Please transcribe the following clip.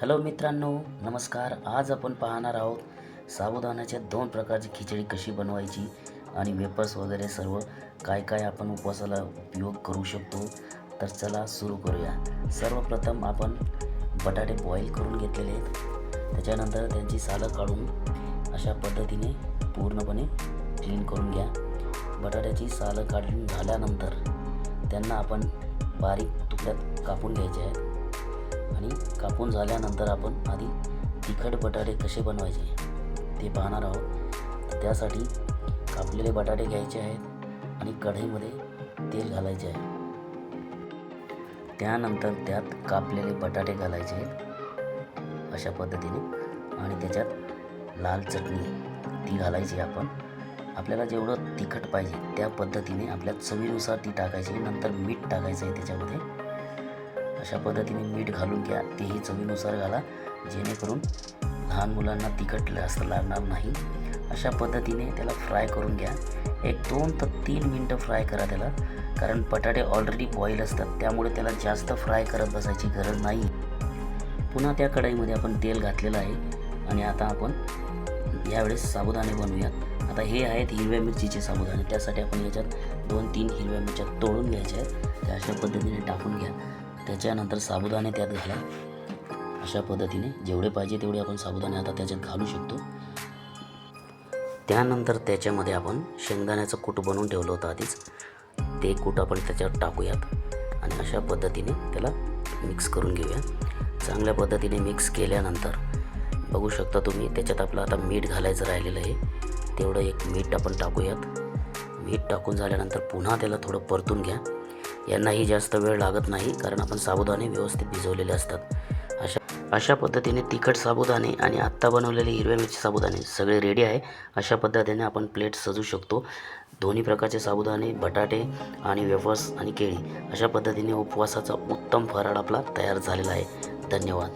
Hello मित्रांनो नमस्कार. आज आपण पाहणार आहोत साबुदाण्याच्या दोन प्रकारची खिचडी कशी बनवायची आणि वेपर्स वगैरे सर्व काय काय आपण उपवासाला उपयोग करू शकतो. तर चला सुरू करूया. सर्वप्रथम आपण बटाटे बॉईल करून घेतलेले आहेत. त्याच्यानंतर त्यांची सालं काढून अशा पद्धतीने पूर्णपणे क्लीन करून घ्या. बटाट्याची सालं काढून झाल्यानंतर त्यांना आपण बारीक तुकड्यात कापून घ्यायचे आहेत. आणि कापून झाल्यानंतर आपण आधी तिखट बटाटे कसे बनवायचे ते पाहणार आहोत. त्यासाठी कापलेले बटाटे घ्यायचे आहेत आणि कढईमध्ये तेल घालायचे आहे. त्यानंतर त्यात कापलेले बटाटे घालायचे आहेत अशा पद्धतीने आणि त्याच्यात लाल चटणी ती घालायची आपण. आपल्याला जेवढं तिखट पाहिजे त्या पद्धतीने आपल्या चवीनुसार ती टाकायची नंतर मीठ टाकायचं आहे त्याच्यामध्ये. अशा पद्धतीने मीठ घालून घ्या. तेही चवीनुसार घाला. जेणेकरून लहान मुलांना तिखट जास्त लागणार नाही. अशा पद्धतीने त्याला फ्राय करून घ्या. एक दोन तर तीन मिनटं फ्राय करा त्याला. कारण बटाटे ऑलरेडी बॉईल असतात. त्यामुळे त्याला जास्त फ्राय करत बसायची गरज नाही. पुन्हा त्या कढईमध्ये आपण तेल घातलेलं आहे. आणि आता आपण यावेळेस साबुदाणे बनवूयात. आता हे आहेत हिरव्या मिरचीचे साबुदाणे. त्यासाठी आपण याच्यात दोन तीन हिरव्या मिरच्या तोडून घ्यायच्या आहेत. त्या अशा पद्धतीने टाकून घ्या. त्याच्यानंतर साबुदाणे त्यात घाला अशा पद्धतीने जेवढे पाहिजे तेवढे आपण साबुदाणे आता त्याच्यात घालू शकतो. त्यानंतर त्याच्यामध्ये आपण शेंगदाण्याचं कूट बनवून ठेवलं होतं आधीच. ते कूट आपण त्याच्यावर टाकूयात आणि अशा पद्धतीने त्याला मिक्स करून घेऊया. चांगल्या पद्धतीने मिक्स केल्यानंतर बघू शकता तुम्ही त्याच्यात आपलं आता मीठ घालायचं राहिलेलं आहे. तेवढं एक मीठ आपण टाकूयात. मीठ टाकून झाल्यानंतर पुन्हा त्याला थोडं परतून घ्या. यांनाही जास्त वेळ लागत नाही कारण आपण साबुदाणे व्यवस्थित भिजवलेले असतात. अशा अशा पद्धतीने तिखट साबुदाणे आणि आत्ता बनवलेले हिरव्या मिरची साबुदाणे सगळे रेडी आहे. अशा पद्धतीने आपण प्लेट सजू शकतो. दोन्ही प्रकारचे साबुदाणे बटाटे आणि वेफर्स आणि केळी. अशा पद्धतीने उपवासाचा उत्तम फराळ आपला तयार झालेला आहे. धन्यवाद.